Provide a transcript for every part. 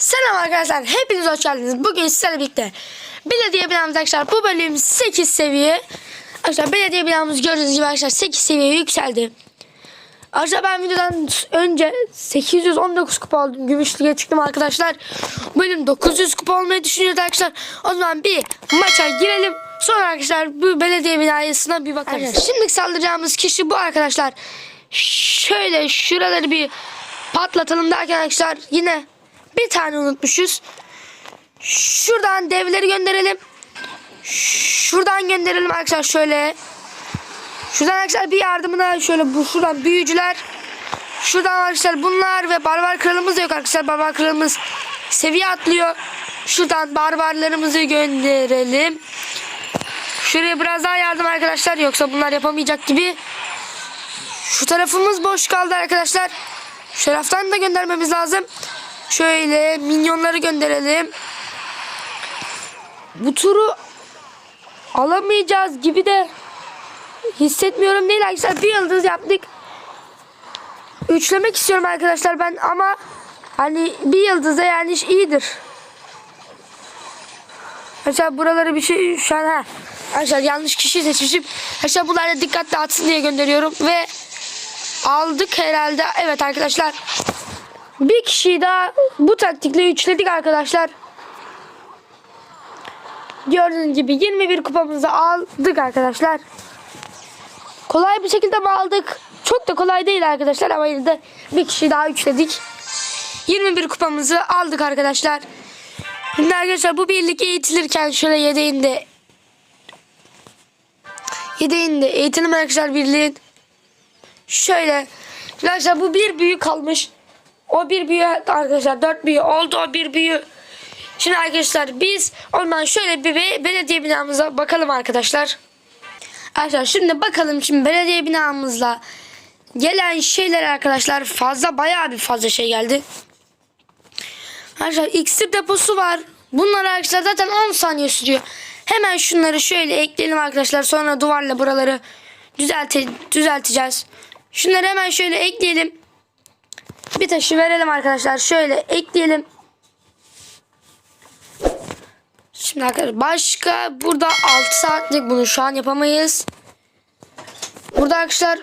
Selam arkadaşlar. Hepiniz hoş geldiniz. Bugün sizlerle birlikte belediye binamız arkadaşlar. Bu bölüm 8 seviye. Arkadaşlar belediye binamız gördüğünüz gibi arkadaşlar 8 seviye yükseldi. Arkadaşlar ben videodan önce 819 kupa oldum. Gümüşlüğe çıktım arkadaşlar. Bölüm 900 kupa olmayı düşünüyoruz arkadaşlar. O zaman bir maça girelim. Sonra arkadaşlar bu belediye binasına bir bakarız. Arkadaşlar, şimdi saldıracağımız kişi bu arkadaşlar. Şöyle şuraları bir patlatalım derken arkadaşlar yine bir tane unutmuşuz. Şuradan devleri gönderelim. Şuradan gönderelim arkadaşlar şöyle. Şuradan arkadaşlar bir yardımına şöyle bu şuradan büyücüler. Şuradan arkadaşlar bunlar ve barbar kralımız da yok arkadaşlar. Barbar kralımız seviye atlıyor. Şuradan barbarlarımızı gönderelim. Şuraya biraz daha yardım arkadaşlar. Yoksa bunlar yapamayacak gibi. Şu tarafımız boş kaldı arkadaşlar. Şu taraftan da göndermemiz lazım. Şöyle minyonları gönderelim. Bu turu alamayacağız gibi de hissetmiyorum değil arkadaşlar. Bir yıldız yaptık. Üçlemek istiyorum arkadaşlar ben ama hani bir yıldızda yani iş iyidir. Arkadaşlar buraları bir şey şu an ha. Arkadaşlar yanlış kişi seçmişim. Arkadaşlar bunları dikkatli atsın diye gönderiyorum ve aldık herhalde. Evet arkadaşlar. Bir kişiyi daha bu taktikle üçledik arkadaşlar. Gördüğünüz gibi 21 kupamızı aldık arkadaşlar. Kolay bir şekilde mi aldık? Çok da kolay değil arkadaşlar ama yine de bir kişi daha üçledik. 21 kupamızı aldık arkadaşlar. Şimdi arkadaşlar bu birlik eğitilirken şöyle yedeğinde yedeğinde eğitelim arkadaşlar birliğin. Şöyle arkadaşlar bu bir büyü kalmış. O bir büyü arkadaşlar dört büyü oldu o bir büyü. Şimdi arkadaşlar biz ondan şöyle bir be- belediye binamıza bakalım arkadaşlar. Arkadaşlar şimdi bakalım şimdi belediye binamızla gelen şeyler arkadaşlar fazla bayağı bir fazla şey geldi. Arkadaşlar iksir deposu var. Bunlar arkadaşlar zaten 10 saniye sürüyor. Hemen şunları şöyle ekleyelim arkadaşlar. Sonra duvarla buraları düzelte düzelteceğiz. Şunları hemen şöyle ekleyelim. Bir taşı verelim arkadaşlar. Şöyle ekleyelim. Şimdi arkadaşlar başka burada 6 saatlik bunu şu an yapamayız. Burada arkadaşlar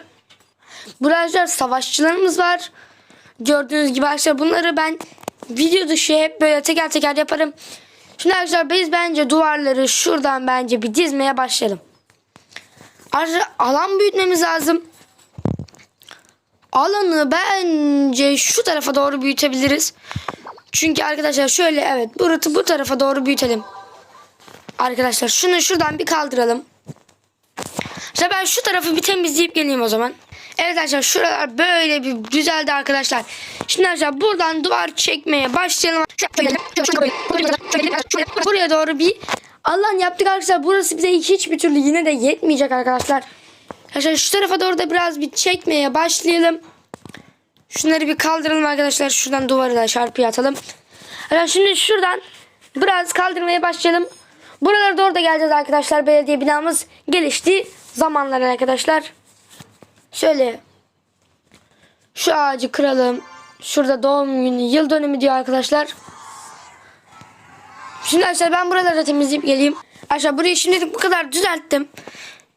burada arkadaşlar savaşçılarımız var. Gördüğünüz gibi arkadaşlar bunları ben video dışı hep böyle teker teker yaparım. Şimdi arkadaşlar biz bence duvarları şuradan bence bir dizmeye başlayalım. Arkadaşlar alan büyütmemiz lazım. Alanı bence şu tarafa doğru büyütebiliriz. Çünkü arkadaşlar şöyle evet burası bu tarafa doğru büyütelim. Arkadaşlar şunu şuradan bir kaldıralım. İşte ben şu tarafı bir temizleyip geleyim o zaman. Evet arkadaşlar şuralar böyle bir güzeldi arkadaşlar. Şimdi arkadaşlar buradan duvar çekmeye başlayalım. Buraya doğru bir alan yaptık arkadaşlar. Burası bize hiçbir türlü yine de yetmeyecek arkadaşlar. Arkadaşlar şu tarafa doğru da biraz bir çekmeye başlayalım. Şunları bir kaldıralım arkadaşlar. Şuradan duvarı da çarpıya atalım. Arkadaşlar şimdi şuradan biraz kaldırmaya başlayalım. Buralara doğru da geleceğiz arkadaşlar. Belediye binamız gelişti zamanlar arkadaşlar. Şöyle şu ağacı kıralım. Şurada doğum günü, yıl dönümü diyor arkadaşlar. Şimdi arkadaşlar ben buraları temizleyip geleyim. Arkadaşlar burayı şimdilik bu kadar düzelttim.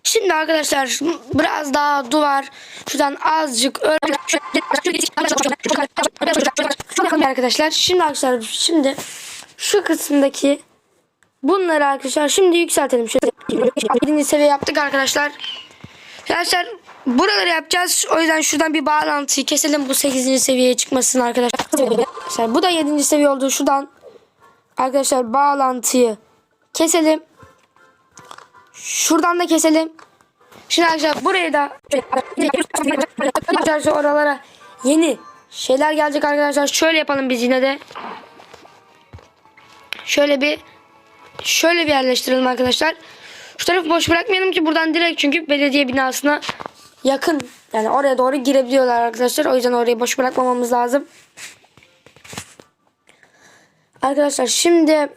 Şimdi arkadaşlar biraz daha duvar şuradan azıcık arkadaşlar şimdi arkadaşlar şimdi şu kısımdaki bunları arkadaşlar şimdi yükseltelim şöyle 7. seviye yaptık arkadaşlar arkadaşlar buraları yapacağız o yüzden şuradan bir bağlantıyı keselim bu 8. seviyeye çıkmasın arkadaşlar arkadaşlar bu da 7. seviye oldu şuradan arkadaşlar bağlantıyı keselim Şuradan da keselim. Şimdi arkadaşlar buraya da arkadaşlar oralara yeni şeyler gelecek arkadaşlar. Şöyle yapalım biz yine de. Şöyle bir şöyle bir yerleştirelim arkadaşlar. Şu tarafı boş bırakmayalım ki buradan direkt çünkü belediye binasına yakın. Yani oraya doğru girebiliyorlar arkadaşlar. O yüzden orayı boş bırakmamamız lazım. Arkadaşlar şimdi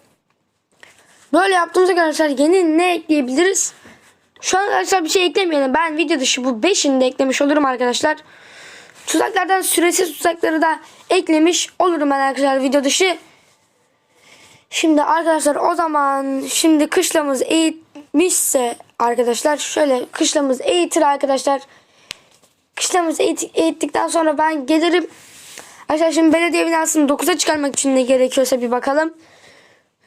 Böyle yaptığımızda arkadaşlar yeni ne ekleyebiliriz? Şu an arkadaşlar bir şey eklemeyelim. Ben video dışı bu 5'ini de eklemiş olurum arkadaşlar. Tuzaklardan süresiz tuzakları da eklemiş olurum ben arkadaşlar video dışı. Şimdi arkadaşlar o zaman şimdi kışlamız eğitmişse arkadaşlar şöyle kışlamız eğitir arkadaşlar. Kışlamız eğit, eğittikten sonra ben gelirim. Arkadaşlar şimdi belediye binasını 9'a çıkarmak için ne gerekiyorsa bir bakalım.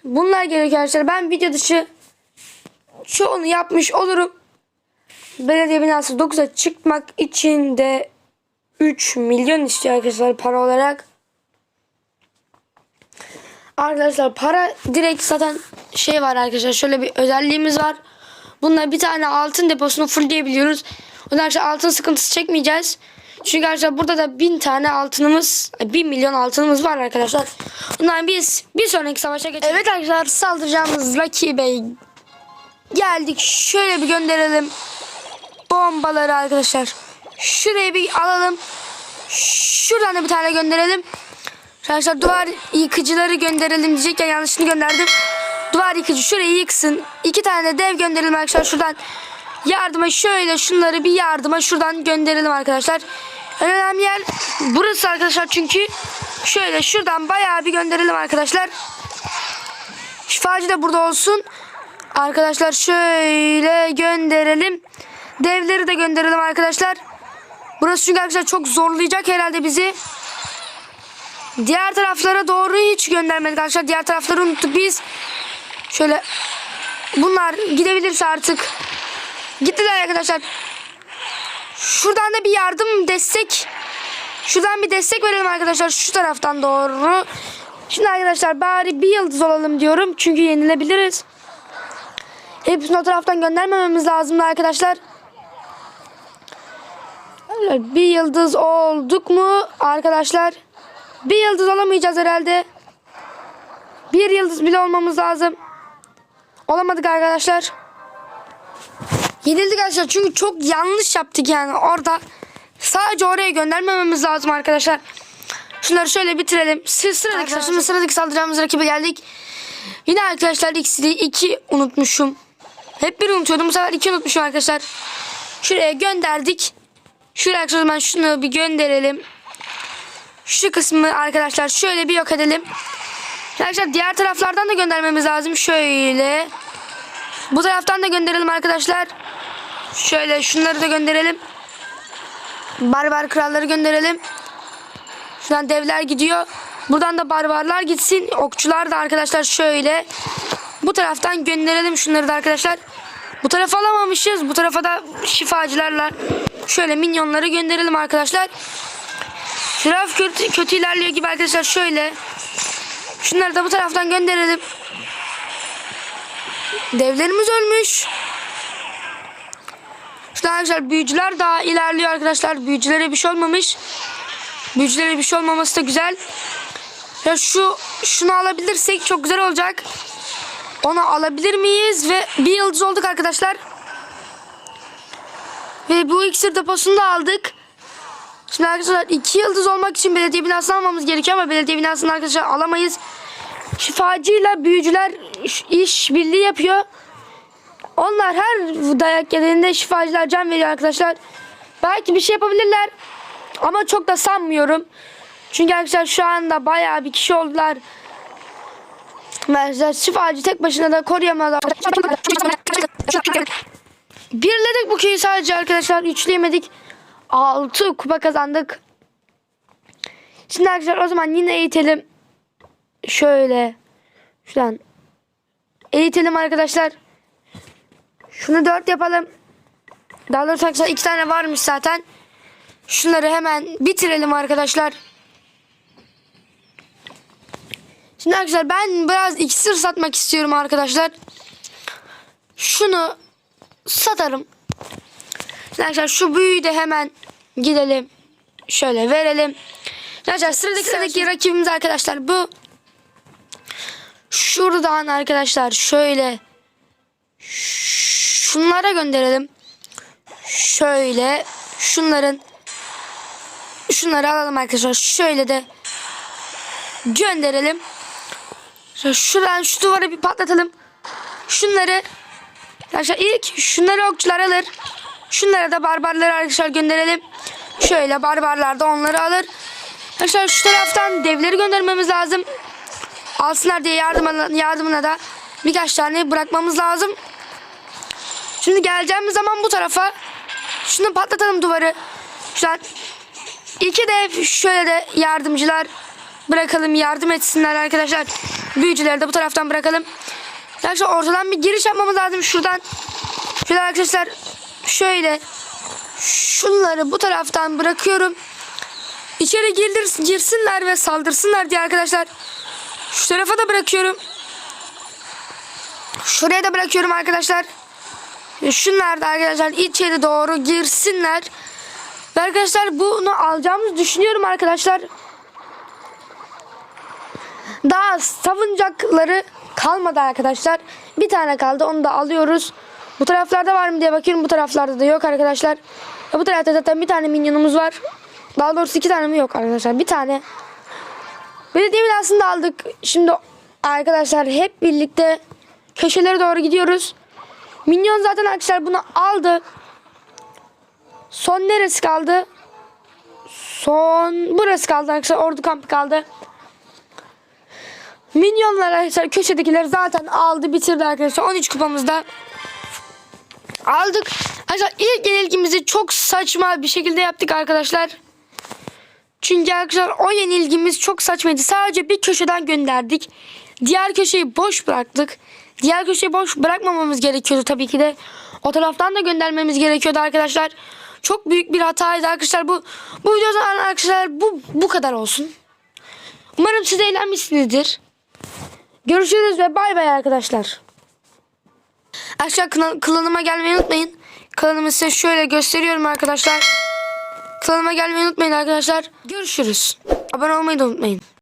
Bunlar gerekiyor arkadaşlar. Ben video dışı çoğunu yapmış olurum. Belediye binası 9'a çıkmak için de 3 milyon istiyor arkadaşlar para olarak. Arkadaşlar para direkt zaten şey var arkadaşlar şöyle bir özelliğimiz var. Bununla bir tane altın deposunu fullleyebiliyoruz. O yüzden arkadaşlar altın sıkıntısı çekmeyeceğiz. Çünkü arkadaşlar burada da bin tane altınımız, 1 milyon altınımız var arkadaşlar. Bundan biz bir sonraki savaşa geçelim. Evet arkadaşlar saldıracağımız rakibe geldik. Şöyle bir gönderelim. Bombaları arkadaşlar. Şurayı bir alalım. Şuradan da bir tane gönderelim. Arkadaşlar duvar yıkıcıları gönderelim diyecekken yanlışını gönderdim. Duvar yıkıcı şurayı yıksın. İki tane de dev gönderelim arkadaşlar şuradan. Yardıma şöyle şunları bir yardıma şuradan gönderelim arkadaşlar. En önemli yer burası arkadaşlar çünkü şöyle şuradan bayağı bir gönderelim arkadaşlar. Şifacı da burada olsun. Arkadaşlar şöyle gönderelim. Devleri de gönderelim arkadaşlar. Burası çünkü arkadaşlar çok zorlayacak herhalde bizi. Diğer taraflara doğru hiç göndermedik arkadaşlar. Diğer tarafları unuttuk biz. Şöyle bunlar gidebilirse artık. Gittiler arkadaşlar. Şuradan da bir yardım destek. Şuradan bir destek verelim arkadaşlar şu taraftan doğru. Şimdi arkadaşlar bari bir yıldız olalım diyorum. Çünkü yenilebiliriz. Hepsini o taraftan göndermememiz lazım arkadaşlar. Bir yıldız olduk mu arkadaşlar? Bir yıldız olamayacağız herhalde. Bir yıldız bile olmamız lazım. Olamadık arkadaşlar. Yenildik arkadaşlar çünkü çok yanlış yaptık yani orada. Sadece oraya göndermememiz lazım arkadaşlar. Şunları şöyle bitirelim. Sı sıradaki, Arkadaşlar- şimdi sıradaki saldıracağımız rakibe geldik. Yine arkadaşlar ikisi 2 unutmuşum. Hep bir unutuyordum. Bu sefer 2 unutmuşum arkadaşlar. Şuraya gönderdik. Şuraya arkadaşlar ben şunu bir gönderelim. Şu kısmı arkadaşlar şöyle bir yok edelim. Arkadaşlar diğer taraflardan da göndermemiz lazım. Şöyle. Bu taraftan da gönderelim arkadaşlar. Şöyle şunları da gönderelim. Barbar kralları gönderelim. Şuradan devler gidiyor. Buradan da barbarlar gitsin. Okçular da arkadaşlar şöyle. Bu taraftan gönderelim şunları da arkadaşlar. Bu tarafa alamamışız. Bu tarafa da şifacılarla şöyle minyonları gönderelim arkadaşlar. Şuraf kötü, kötü ilerliyor gibi arkadaşlar şöyle. Şunları da bu taraftan gönderelim. Devlerimiz ölmüş. Arkadaşlar büyücüler daha ilerliyor arkadaşlar. Büyücülere bir şey olmamış. Büyücülere bir şey olmaması da güzel. Ya şu şunu alabilirsek çok güzel olacak. Onu alabilir miyiz? Ve bir yıldız olduk arkadaşlar. Ve bu iksir deposunu da aldık. Şimdi arkadaşlar iki yıldız olmak için belediye binasını almamız gerekiyor ama belediye binasını arkadaşlar alamayız. Şifacıyla büyücüler iş birliği yapıyor. Onlar her dayak yediğinde şifacılar can veriyor arkadaşlar. Belki bir şey yapabilirler. Ama çok da sanmıyorum. Çünkü arkadaşlar şu anda bayağı bir kişi oldular. Mesela şifacı tek başına da koruyamaz. Birledik bu köyü sadece arkadaşlar. Üçleyemedik. 6 kupa kazandık. Şimdi arkadaşlar o zaman yine eğitelim. Şöyle. Şuradan. Eğitelim arkadaşlar. Şunu 4 yapalım. Daha doğrusu arkadaşlar 2 tane varmış zaten. Şunları hemen bitirelim arkadaşlar. Şimdi arkadaşlar ben biraz iksir satmak istiyorum arkadaşlar. Şunu satarım. Şimdi arkadaşlar şu büyüyü de hemen gidelim. Şöyle verelim. Arkadaşlar sıradaki sıradaki rakibimiz arkadaşlar bu. Şuradan arkadaşlar şöyle şunlara gönderelim. Şöyle şunların şunları alalım arkadaşlar. Şöyle de gönderelim. Şuradan şu duvarı bir patlatalım. Şunları arkadaşlar ilk şunları okçular alır. Şunlara da barbarları arkadaşlar gönderelim. Şöyle barbarlar da onları alır. Arkadaşlar şu taraftan devleri göndermemiz lazım. alsınlar diye yardımına, yardımına da birkaç tane bırakmamız lazım. Şimdi geleceğimiz zaman bu tarafa şunu patlatalım duvarı. Şuradan iki de şöyle de yardımcılar bırakalım yardım etsinler arkadaşlar. Büyücüleri de bu taraftan bırakalım. Arkadaşlar ortadan bir giriş yapmamız lazım şuradan. Şöyle arkadaşlar şöyle şunları bu taraftan bırakıyorum. İçeri girdir, girsinler ve saldırsınlar diye arkadaşlar. Şu tarafa da bırakıyorum. Şuraya da bırakıyorum arkadaşlar. Şunlar da arkadaşlar içeri doğru girsinler. Ve arkadaşlar bunu alacağımızı düşünüyorum arkadaşlar. Daha savunacakları kalmadı arkadaşlar. Bir tane kaldı onu da alıyoruz. Bu taraflarda var mı diye bakıyorum. Bu taraflarda da yok arkadaşlar. Bu tarafta zaten bir tane minyonumuz var. Daha doğrusu iki tane mi yok arkadaşlar. Bir tane. Belediye binasını da aldık. Şimdi arkadaşlar hep birlikte köşelere doğru gidiyoruz. Minyon zaten arkadaşlar bunu aldı. Son neresi kaldı? Son burası kaldı arkadaşlar. Ordu kampı kaldı. Minyonlar arkadaşlar köşedekiler zaten aldı bitirdi arkadaşlar. 13 kupamızda aldık. Arkadaşlar ilk yenilgimizi çok saçma bir şekilde yaptık arkadaşlar. Çünkü arkadaşlar o yenilgimiz çok saçmaydı. Sadece bir köşeden gönderdik. Diğer köşeyi boş bıraktık. Diğer köşeyi boş bırakmamamız gerekiyordu tabii ki de. O taraftan da göndermemiz gerekiyordu arkadaşlar. Çok büyük bir hataydı arkadaşlar. Bu bu videodan arkadaşlar bu bu kadar olsun. Umarım siz eğlenmişsinizdir. Görüşürüz ve bay bay arkadaşlar. Arkadaşlar klan- klanıma gelmeyi unutmayın. Klanımı size şöyle gösteriyorum arkadaşlar. Kanalıma gelmeyi unutmayın arkadaşlar. Görüşürüz. Abone olmayı da unutmayın.